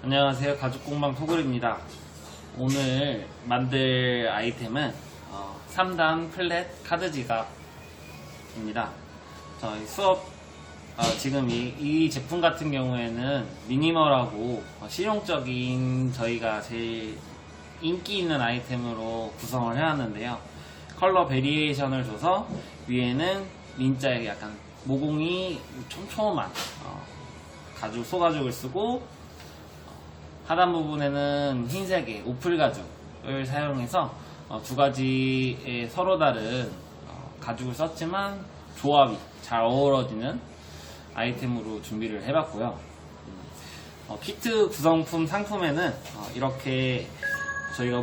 안녕하세요. 가죽공방 토글입니다. 오늘 만들 아이템은 어, 3단 플랫 카드 지갑입니다. 저희 수업 어, 지금 이, 이 제품 같은 경우에는 미니멀하고 어, 실용적인 저희가 제일 인기 있는 아이템으로 구성을 해왔는데요. 컬러 베리에이션을 줘서 위에는 민자에 약간 모공이 촘촘한 어, 가죽 소가죽을 쓰고 하단 부분에는 흰색의 오플 가죽을 사용해서 어, 두 가지의 서로 다른 어, 가죽을 썼지만 조합이 잘 어우러지는 아이템으로 준비를 해봤고요. 음, 어, 키트 구성품 상품에는 어, 이렇게 저희가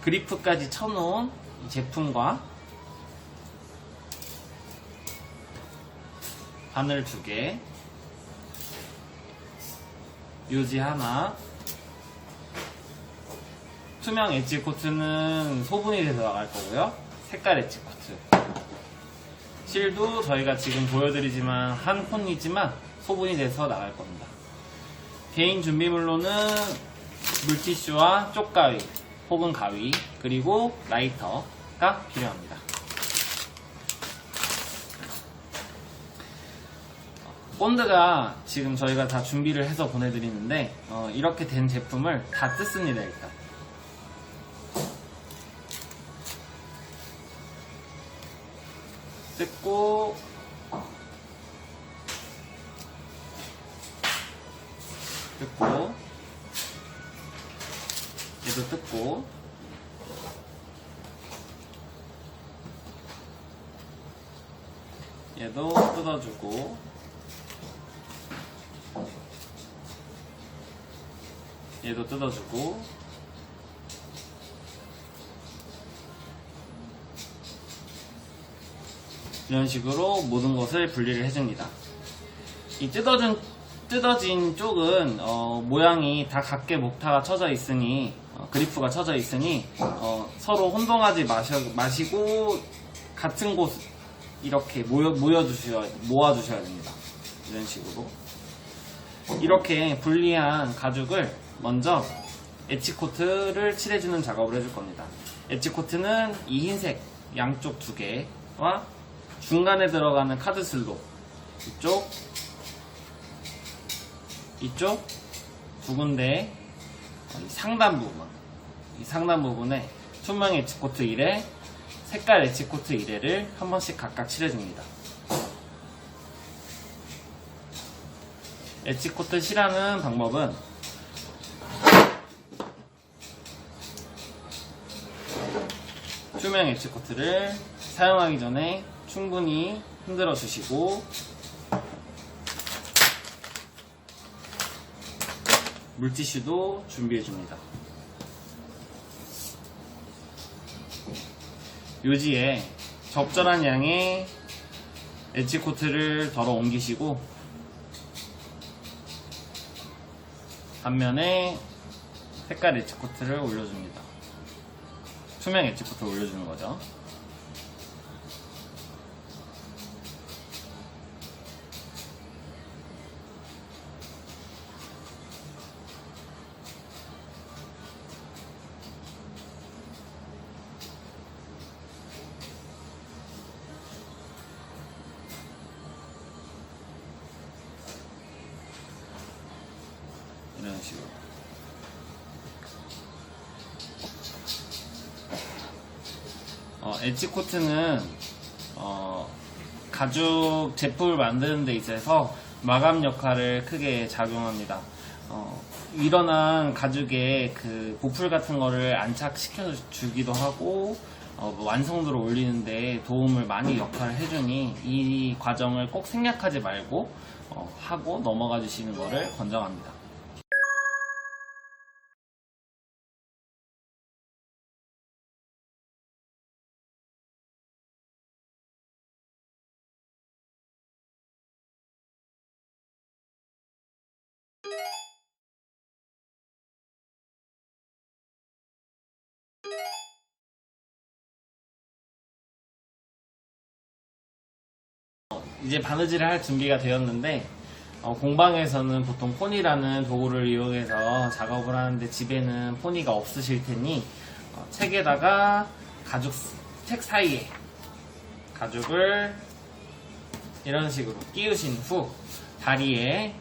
그리프까지 쳐놓은 이 제품과 바늘 두 개, 유지 하나, 투명 엣지 코트는 소분이 돼서 나갈 거고요. 색깔 엣지 코트. 실도 저희가 지금 보여드리지만 한 콘이지만 소분이 돼서 나갈 겁니다. 개인 준비물로는 물티슈와 쪽가위 혹은 가위 그리고 라이터가 필요합니다. 본드가 지금 저희가 다 준비를 해서 보내드리는데 어, 이렇게 된 제품을 다 뜯습니다 일단 뜯고. 뜯고. 얘도 뜯고. 얘도 뜯어주고. 얘도 뜯어주고 이런 식으로 모든 것을 분리를 해줍니다. 이 뜯어진, 뜯어진 쪽은 어, 모양이 다 각계 목타가 쳐져 있으니 어, 그리프가 쳐져 있으니 어, 서로 혼동하지 마셔, 마시고 같은 곳 이렇게 모여, 모여주셔야 모아주셔야 됩니다. 이런 식으로 이렇게 분리한 가죽을 먼저 엣지코트를 칠해주는 작업을 해줄 겁니다. 엣지코트는 이 흰색 양쪽 두 개와 중간에 들어가는 카드 슬로. 이쪽. 이쪽. 두 군데. 이 상단 부분. 이 상단 부분에 투명 엣지코트 1회 색깔 엣지코트 1회를 한 번씩 각각 칠해줍니다. 엣지코트 칠하는 방법은 투명 엣지코트를 사용하기 전에 충분히 흔들어 주시고 물티슈도 준비해 줍니다. 요지에 적절한 양의 엣지 코트를 덜어 옮기시고 반면에 색깔 엣지 코트를 올려줍니다. 투명 엣지 코트 올려주는 거죠. 코트는 어, 가죽 제품을 만드는 데 있어서 마감 역할을 크게 작용합니다. 어, 일어난 가죽에 그 보풀 같은 거를 안착시켜 주기도 하고 어, 뭐 완성도를 올리는데 도움을 많이 역할을 해주니 이 과정을 꼭 생략하지 말고 어, 하고 넘어가 주시는 거를 권장합니다. 이제 바느질을 할 준비가 되었는데 어, 공방에서는 보통 포니라는 도구를 이용해서 작업을 하는데 집에는 포니가 없으실 테니 어, 책에다가 가죽 스- 책 사이에 가죽을 이런 식으로 끼우신 후 다리에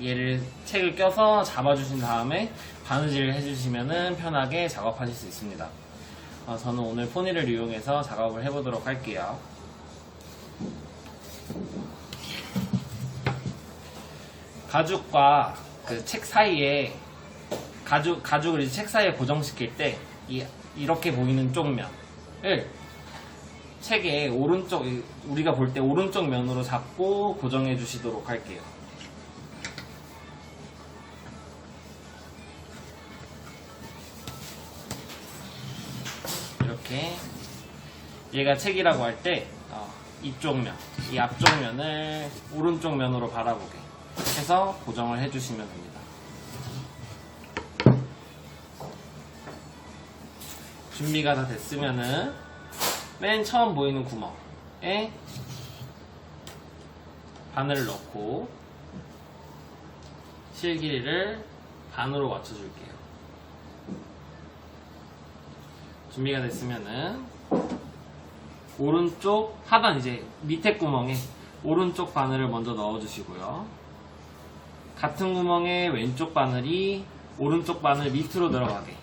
얘를 책을 껴서 잡아주신 다음에 바느질을 해주시면 편하게 작업하실 수 있습니다. 어, 저는 오늘 포니를 이용해서 작업을 해보도록 할게요. 가죽과 그 책 사이에 가죽 가죽을 이제 책 사이에 고정시킬 때 이, 이렇게 보이는 쪽면을 책의 오른쪽 이- 우리가 볼 때 오른쪽 면으로 잡고 고정해 주시도록 할게요. 이렇게 얘가 책이라고 할때 어, 이쪽 면, 이 앞쪽 면을 오른쪽 면으로 바라보게 해서 고정을 해주시면 됩니다. 준비가 다 됐으면은 맨 처음 보이는 구멍에 바늘을 넣고 실 길이를 반으로 맞춰줄게요. 준비가 됐으면은 오른쪽 하단 이제 밑에 구멍에 오른쪽 바늘을 먼저 넣어주시고요. 같은 구멍에 왼쪽 바늘이 오른쪽 바늘 밑으로 들어가게.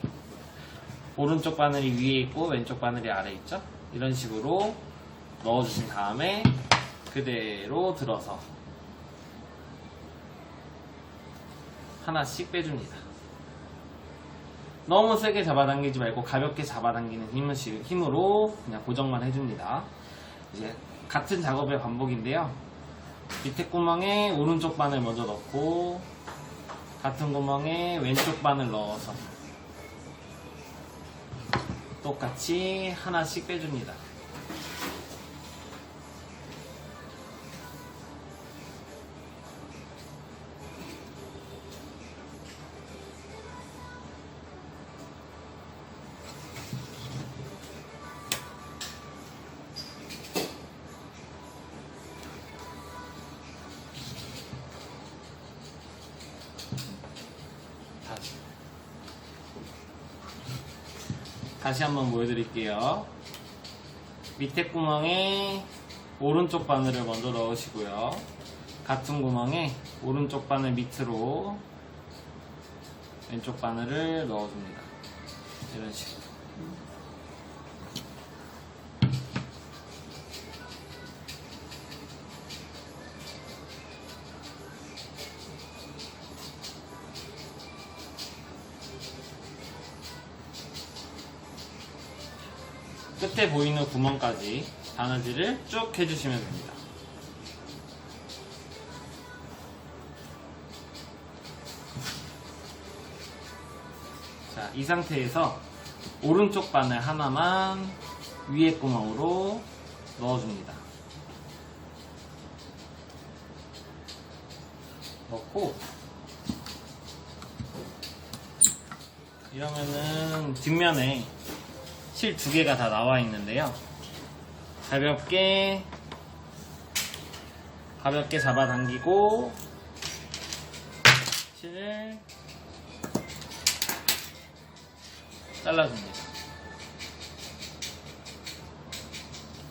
오른쪽 바늘이 위에 있고 왼쪽 바늘이 아래 있죠? 이런 식으로 넣어주신 다음에 그대로 들어서 하나씩 빼줍니다. 너무 세게 잡아당기지 말고 가볍게 잡아당기는 힘으로 그냥 고정만 해줍니다. 이제 같은 작업의 반복인데요. 밑에 구멍에 오른쪽 바늘 먼저 넣고 같은 구멍에 왼쪽 바늘 넣어서 똑같이 하나씩 빼줍니다. 다시 한번 보여드릴게요. 밑에 구멍에 오른쪽 바늘을 먼저 넣으시고요. 같은 구멍에 오른쪽 바늘 밑으로 왼쪽 바늘을 넣어줍니다. 이런 식으로. 끝에 보이는 구멍까지 바느질을 쭉 해주시면 됩니다. 자, 이 상태에서 오른쪽 바늘 하나만 위에 구멍으로 넣어줍니다. 넣고 이러면은 뒷면에 실 두 개가 다 나와 있는데요. 가볍게 가볍게 잡아당기고 실을 잘라줍니다.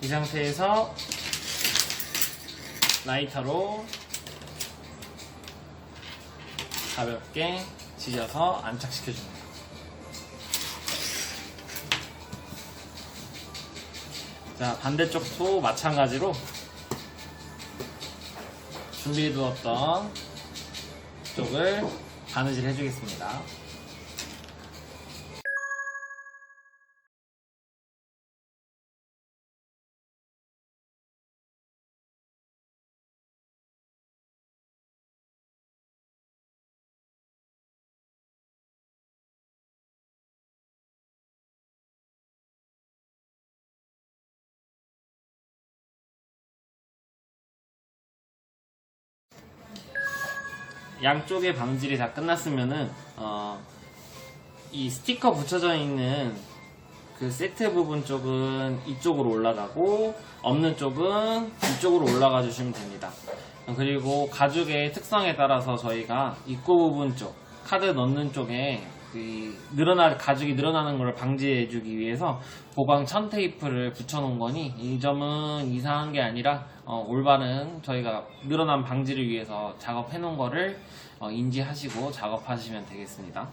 이 상태에서 라이터로 가볍게 지져서 안착시켜줍니다. 자, 반대쪽도 마찬가지로 준비해 두었던 쪽을 바느질 해주겠습니다. 양쪽의 바느질이 다 끝났으면은 어, 이 스티커 붙여져 있는 그 세트 부분 쪽은 이쪽으로 올라가고 없는 쪽은 이쪽으로 올라가 주시면 됩니다. 그리고 가죽의 특성에 따라서 저희가 입구 부분 쪽 카드 넣는 쪽에 그 늘어나 가죽이 늘어나는 것을 방지해주기 위해서 보강 천 테이프를 붙여놓은 거니 이 점은 이상한 게 아니라 어, 올바른 저희가 늘어난 방지를 위해서 작업해놓은 거를 어, 인지하시고 작업하시면 되겠습니다.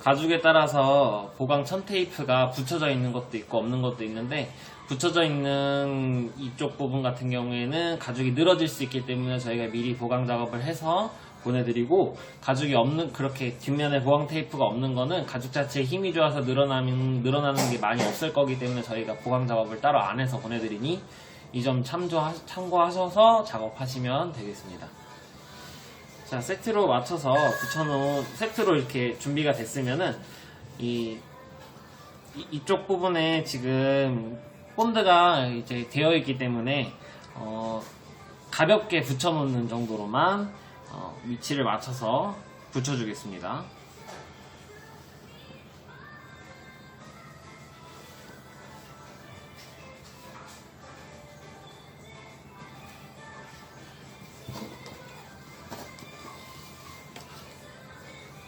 가죽에 따라서 보강 천 테이프가 붙여져 있는 것도 있고 없는 것도 있는데 붙여져 있는 이쪽 부분 같은 경우에는 가죽이 늘어질 수 있기 때문에 저희가 미리 보강 작업을 해서 보내드리고 가죽이 없는 그렇게 뒷면에 보강 테이프가 없는 거는 가죽 자체에 힘이 좋아서 늘어나는 늘어나는 게 많이 없을 거기 때문에 저희가 보강 작업을 따로 안 해서 보내드리니 이 점 참고하셔서 작업하시면 되겠습니다. 자, 세트로 맞춰서 붙여놓은, 세트로 이렇게 준비가 됐으면은, 이, 이- 이쪽 부분에 지금 본드가 이제 되어 있기 때문에, 어, 가볍게 붙여놓는 정도로만, 어, 위치를 맞춰서 붙여주겠습니다.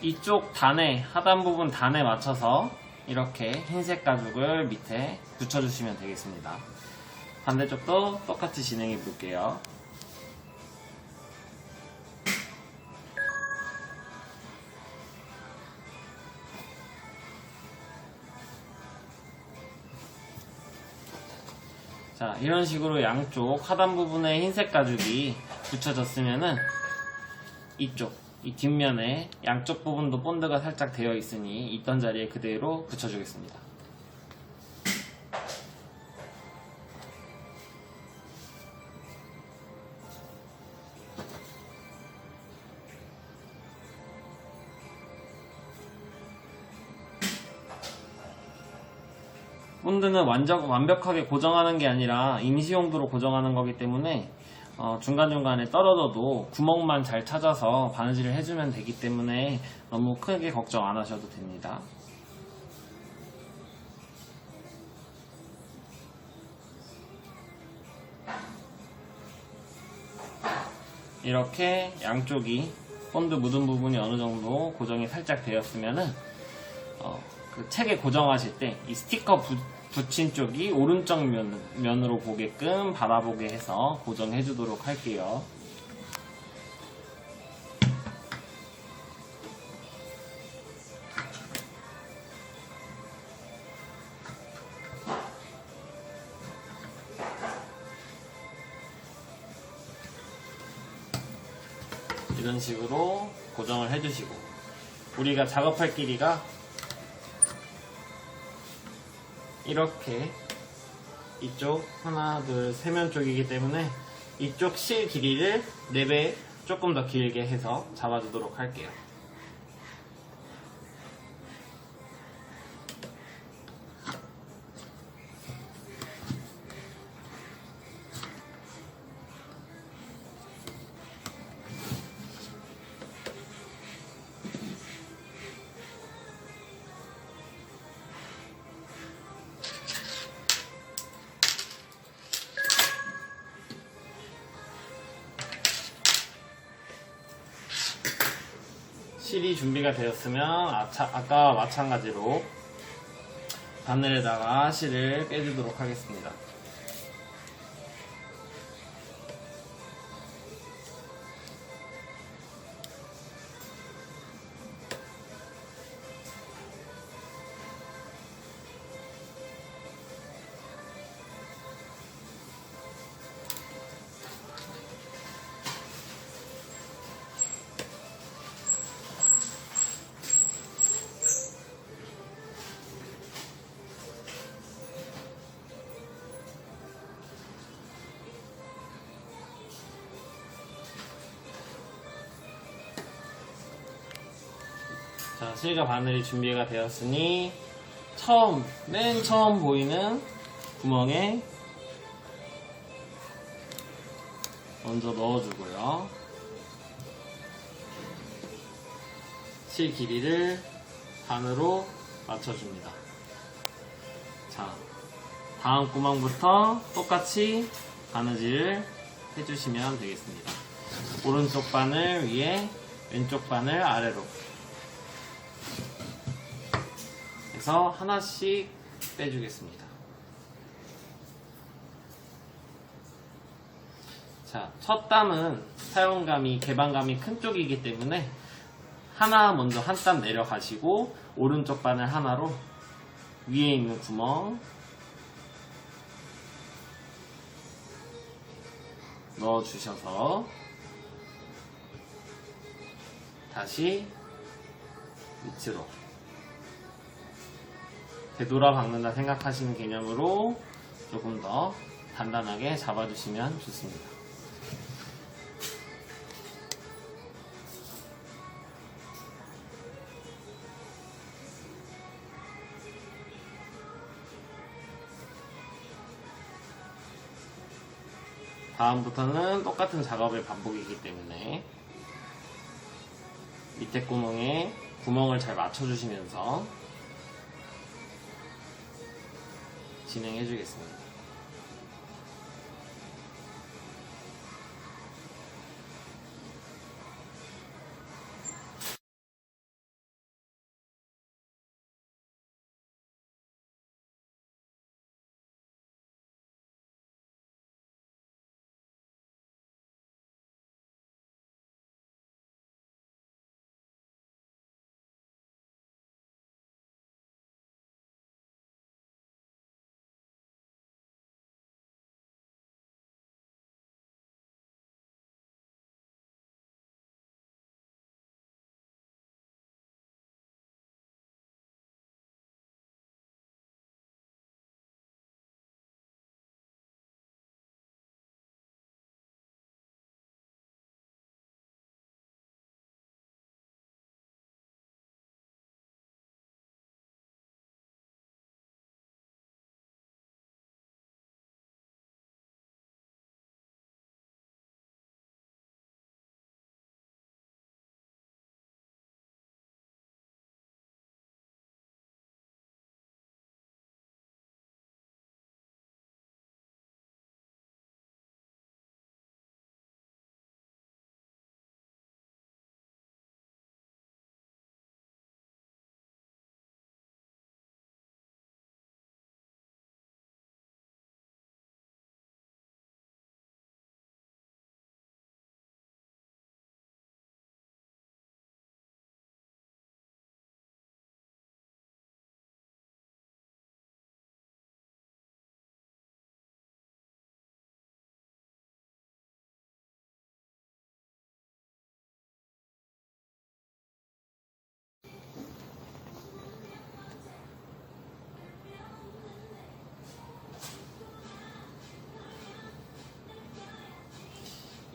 이쪽 단에 하단 부분 단에 맞춰서 이렇게 흰색 가죽을 밑에 붙여주시면 되겠습니다. 반대쪽도 똑같이 진행해 볼게요. 자, 이런 식으로 양쪽 하단 부분에 흰색 가죽이 붙여졌으면은 이쪽, 이 뒷면에 양쪽 부분도 본드가 살짝 되어 있으니 있던 자리에 그대로 붙여주겠습니다. 본드는 완전, 완벽하게 고정하는 게 아니라 임시용도로 고정하는 거기 때문에 어, 중간중간에 떨어져도 구멍만 잘 찾아서 바느질을 해주면 되기 때문에 너무 크게 걱정 안 하셔도 됩니다. 이렇게 양쪽이 본드 묻은 부분이 어느 정도 고정이 살짝 되었으면은 어, 그 책에 고정하실 때 이 스티커 부- 붙인 쪽이 오른쪽 면, 면으로 보게끔 바라보게 해서 고정해 주도록 할게요. 이런 식으로 고정을 해주시고 우리가 작업할 길이가 이렇게 이쪽 하나 둘 세 면 쪽이기 때문에 이쪽 실 길이를 4배 조금 더 길게 해서 잡아주도록 할게요. 실이 준비가 되었으면 아차- 아까와 마찬가지로 바늘에다가 실을 빼주도록 하겠습니다. 자, 실과 바늘이 준비가 되었으니 처음, 맨 처음 보이는 구멍에 먼저 넣어주고요. 실 길이를 반으로 맞춰줍니다. 자, 다음 구멍부터 똑같이 바느질 해주시면 되겠습니다. 오른쪽 바늘 위에 왼쪽 바늘 아래로 해서 하나씩 빼주겠습니다. 자, 첫 땀은 사용감이, 개방감이 큰 쪽이기 때문에 하나 먼저 한 땀 내려가시고 오른쪽 바늘 하나로 위에 있는 구멍 넣어주셔서 다시 밑으로 되돌아 박는다 생각하시는 개념으로 조금 더 단단하게 잡아주시면 좋습니다. 다음부터는 똑같은 작업의 반복이기 때문에 밑에 구멍에 구멍을 잘 맞춰주시면서 진행해 주겠습니다.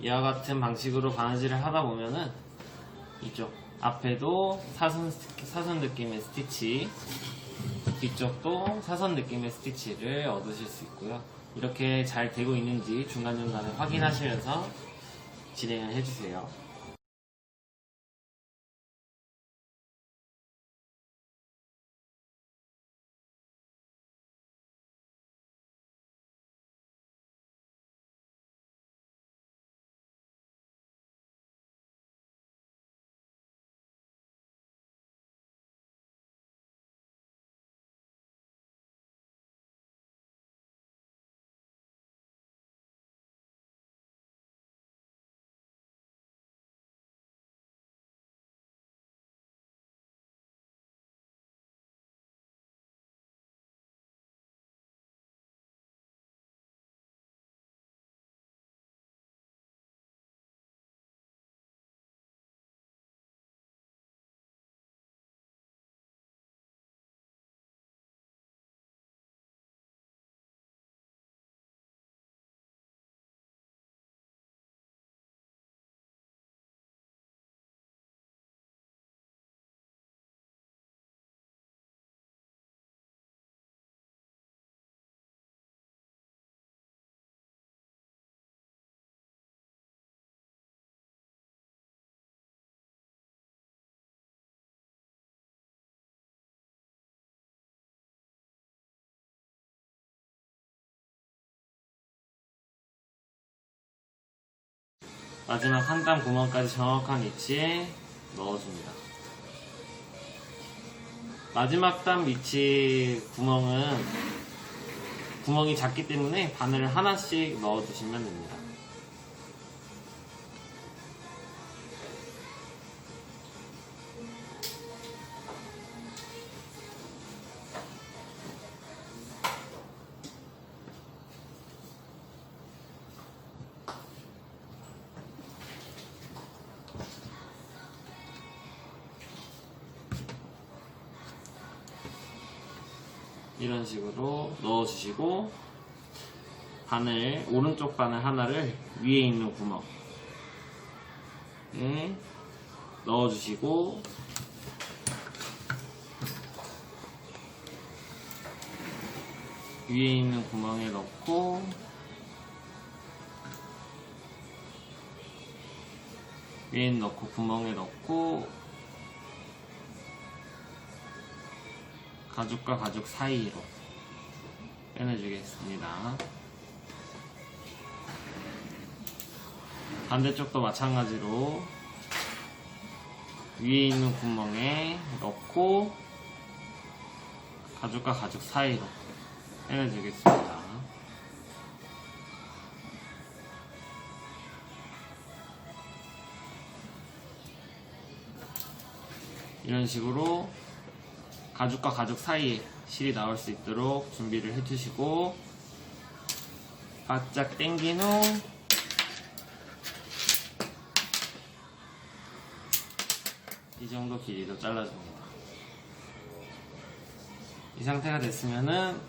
이와 같은 방식으로 바느질을 하다 보면은 이쪽 앞에도 사선, 스- 사선 느낌의 스티치 뒤쪽도 사선 느낌의 스티치를 얻으실 수 있고요. 이렇게 잘 되고 있는지 중간중간에 확인하시면서 진행을 해주세요 마지막 한 땀 구멍까지 정확한 위치에 넣어줍니다. 마지막 땀 위치 구멍은 구멍이 작기 때문에 바늘을 하나씩 넣어주시면 됩니다. 이런 식으로 넣어주시고 바늘 오른쪽 바늘 하나를 위에 있는 구멍에 넣어주시고 위에 있는 구멍에 넣고 위에 넣고 구멍에 넣고 가죽과 가죽 사이로 빼내주겠습니다. 반대쪽도 마찬가지로 위에 있는 구멍에 넣고 가죽과 가죽 사이로 빼내주겠습니다. 이런 식으로 가죽과 가죽 사이에 실이 나올 수 있도록 준비를 해주시고 바짝 당긴 후 이 정도 길이로 잘라줍니다. 이 상태가 됐으면은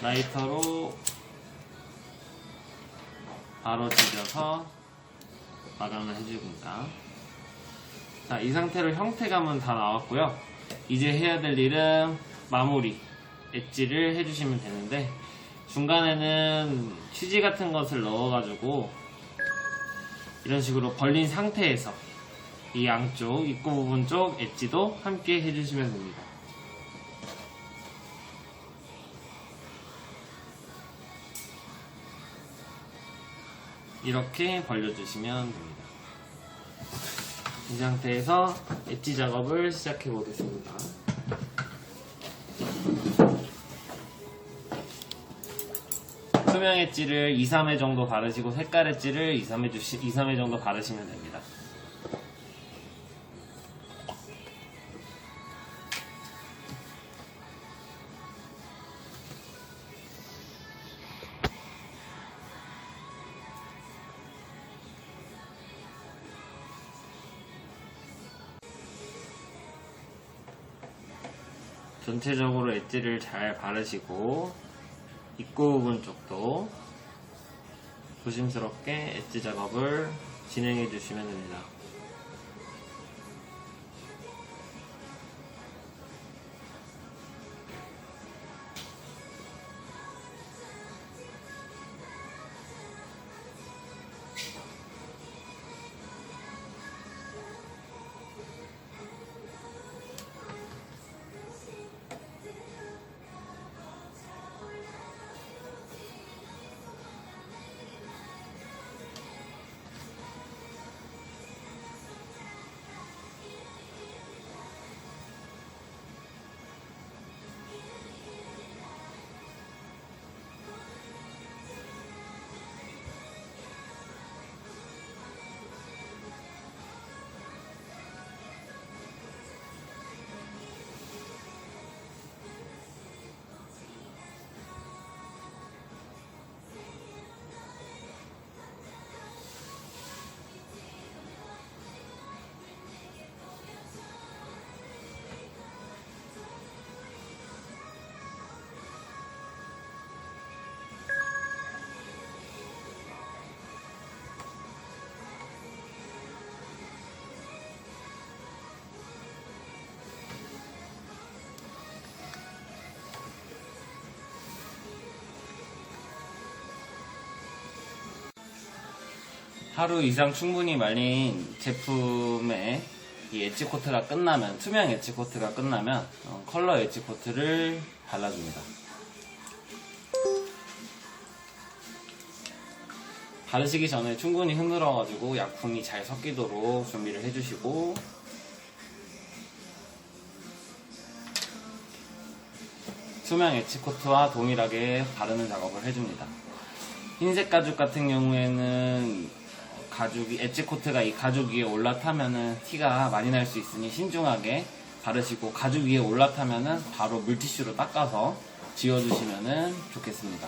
라이터로 바로 지져서 마감을 해줍니다. 자, 이 상태로 형태감은 다 나왔고요. 이제 해야 될 일은 마무리, 엣지를 해주시면 되는데 중간에는 휴지 같은 것을 넣어가지고 이런 식으로 벌린 상태에서 이 양쪽 입구 부분 쪽 엣지도 함께 해주시면 됩니다. 이렇게 벌려주시면 됩니다. 이 상태에서 엣지 작업을 시작해 보겠습니다. 투명 엣지를 2, 3회 정도 바르시고 색깔 엣지를 2, 3회, 주시, 2, 3회 정도 바르시면 됩니다. 전체적으로 엣지를 잘 바르시고 입구 부분 쪽도 조심스럽게 엣지 작업을 진행해 주시면 됩니다. 하루 이상 충분히 말린 제품에 이 엣지 코트가 끝나면 투명 엣지 코트가 끝나면 어, 컬러 엣지 코트를 발라줍니다. 바르시기 전에 충분히 흔들어가지고 약품이 잘 섞이도록 준비를 해주시고 수명 엣지 코트와 동일하게 바르는 작업을 해줍니다. 흰색 가죽 같은 경우에는 가죽이 엣지 코트가 이 가죽 위에 올라타면은 티가 많이 날 수 있으니 신중하게 바르시고 가죽 위에 올라타면은 바로 물티슈로 닦아서 지워주시면은 좋겠습니다.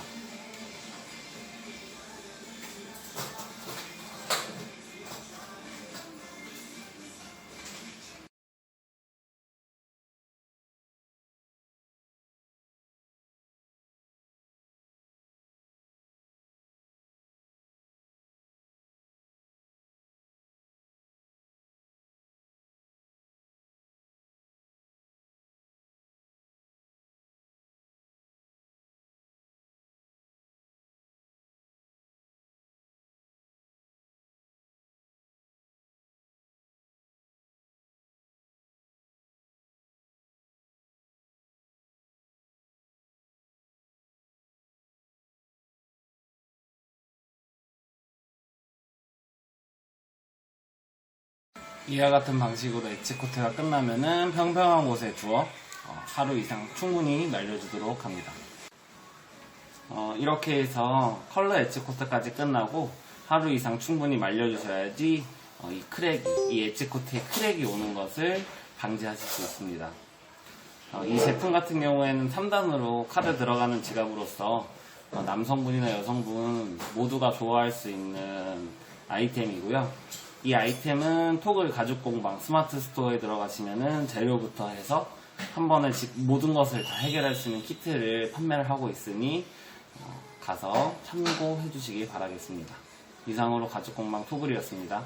이와 같은 방식으로 엣지 코트가 끝나면은 평평한 곳에 두어 어, 하루 이상 충분히 말려주도록 합니다. 어, 이렇게 해서 컬러 엣지 코트까지 끝나고 하루 이상 충분히 말려주셔야지 어, 이 크랙이, 이 엣지 코트에 크랙이 오는 것을 방지하실 수 있습니다. 어, 이 제품 같은 경우에는 3단으로 카드 들어가는 지갑으로서 어, 남성분이나 여성분 모두가 좋아할 수 있는 아이템이고요. 이 아이템은 토글 가죽 공방 스마트 스토어에 들어가시면은 재료부터 해서 한 번에 지- 모든 것을 다 해결할 수 있는 키트를 판매를 하고 있으니 어, 가서 참고해 주시기 바라겠습니다. 이상으로 가죽 공방 토글이었습니다.